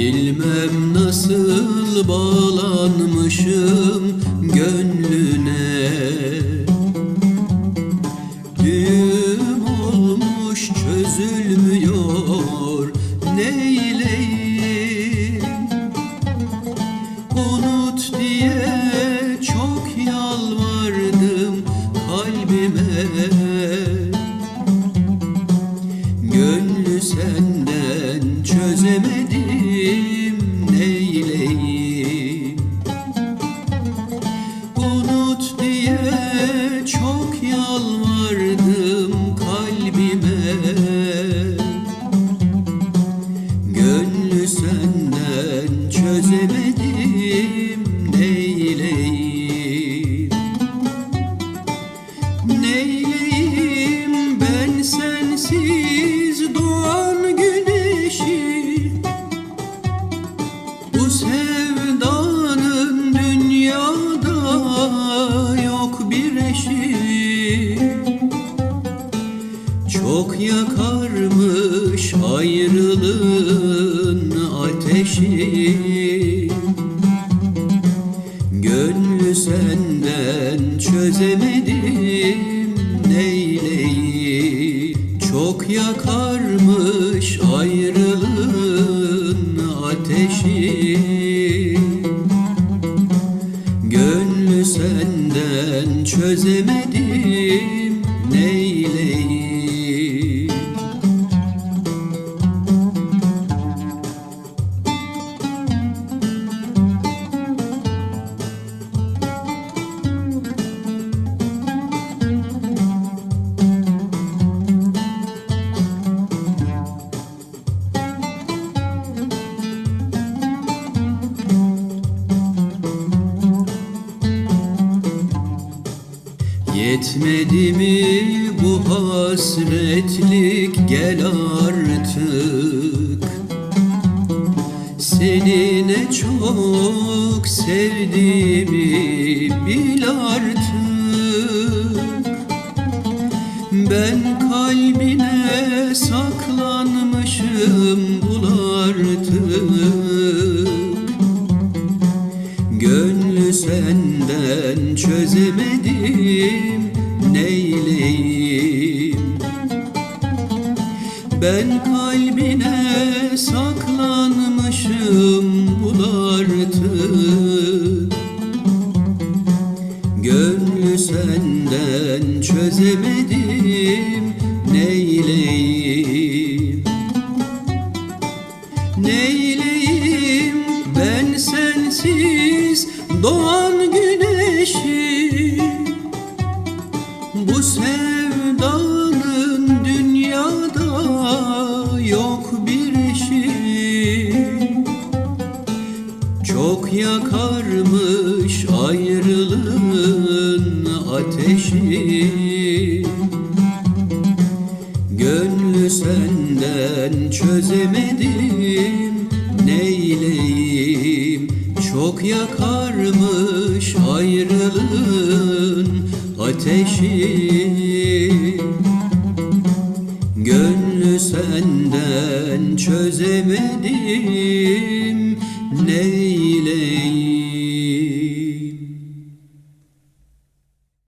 Bilmem nasıl bağlanmışım gönlüne. Düğüm olmuş çözülmüyor neyleyim? Senden Çok yakarmış ayrılığın ateşi. Gönlü senden çözemedim neyleyim Çok yakarmış ayrılığın ateşi. Gönlü senden çözemedim Yetmedi mi bu hasretlik? Gel artık. Seni ne çok sevdiğimi bil artık. Ben kalbine saklanmışım bul artık. Gönlü senden çözemedim neyleyim? Ben kalbine saklanmışım bul artık Gönlü senden çözemedim neyleyim? Neyleyim ben sensiz doğan güneşi Bu sevdanın dünyada yok bir eşi Çok yakarmış ayrılığın ateşi. Gönlü senden çözemedim neyleyim Çok yakarmış ayrılığın ateşi. Gönlü senden çözemedim neyleyim